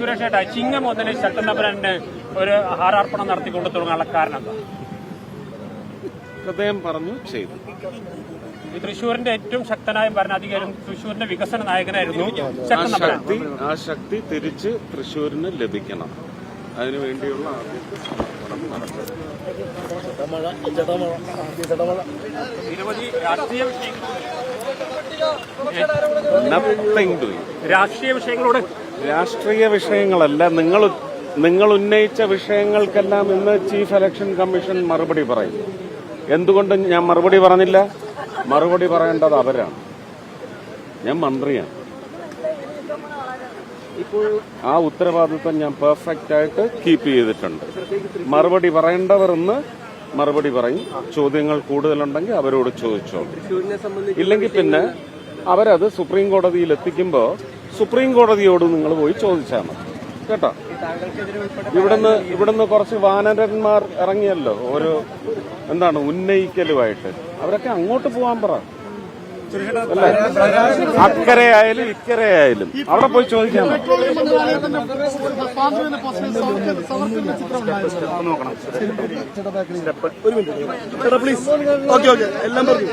സുരേഷ് ഏട്ടാ ചിങ്ങം മുതൽ ശക്തൻ ഒരു ഹാരാർപ്പണം നടത്തിക്കൊണ്ട് തുടങ്ങാനുള്ള കാരണം എന്താ? ഹൃദയം പറഞ്ഞു ചെയ്തു. ഈ തൃശ്ശൂരിന്റെ ഏറ്റവും ശക്തനായ ഭരണാധികാരിയും തൃശ്ശൂരിന്റെ വികസന നായകനായിരുന്നു ആ ശക്തൻ തമ്പുരാൻ ശക്തി ആ ശക്തി തിരിച്ച് തൃശ്ശൂരിന് ലഭിക്കണം. അതിനുവേണ്ടിയുള്ള ആദ്യത്തെ നിരവധി രാഷ്ട്രീയ വിഷയങ്ങൾ നത്തിങ് ഡൂയിങ് രാഷ്ട്രീയ വിഷയങ്ങളോട് രാഷ്ട്രീയ വിഷയങ്ങളല്ല നിങ്ങൾ നിങ്ങൾ ഉന്നയിച്ച വിഷയങ്ങൾക്കെല്ലാം ഇന്ന് ചീഫ് ഇലക്ഷൻ കമ്മീഷൻ മറുപടി പറയും. എന്തുകൊണ്ട് ഞാൻ മറുപടി പറഞ്ഞില്ല? മറുപടി പറയേണ്ടത് അവരാണ്. ഞാൻ മന്ത്രിയാണ്. ആ ഉത്തരവാദിത്വം ഞാൻ പെർഫെക്റ്റ് ആയിട്ട് കീപ്പ് ചെയ്തിട്ടുണ്ട്. മറുപടി പറയേണ്ടവർ ഇന്ന് മറുപടി പറയും. ചോദ്യങ്ങൾ കൂടുതലുണ്ടെങ്കിൽ അവരോട് ചോദിച്ചോളൂ. ഇല്ലെങ്കിൽ പിന്നെ അവരത് സുപ്രീം കോടതിയിൽ എത്തിക്കുമ്പോൾ സുപ്രീം കോടതിയോട് നിങ്ങൾ പോയി ചോദിച്ചാൽ മതി. കേട്ടോ? ഇവിടുന്ന് ഇവിടുന്ന് കുറച്ച് വാനരന്മാർ ഇറങ്ങിയല്ലോ. ഒരു എന്താണ് ഉന്നയിക്കലുമായിട്ട്. അവരൊക്കെ അങ്ങോട്ട് പോകാൻ പറ. അക്കരെ ആയാലും ഇക്കരെ ആയാലും അവിടെ പോയി ചോദിക്കാൻ ഒരു മിനിറ്റ്. ഓക്കെ ഓക്കെ എല്ലാം പറഞ്ഞു.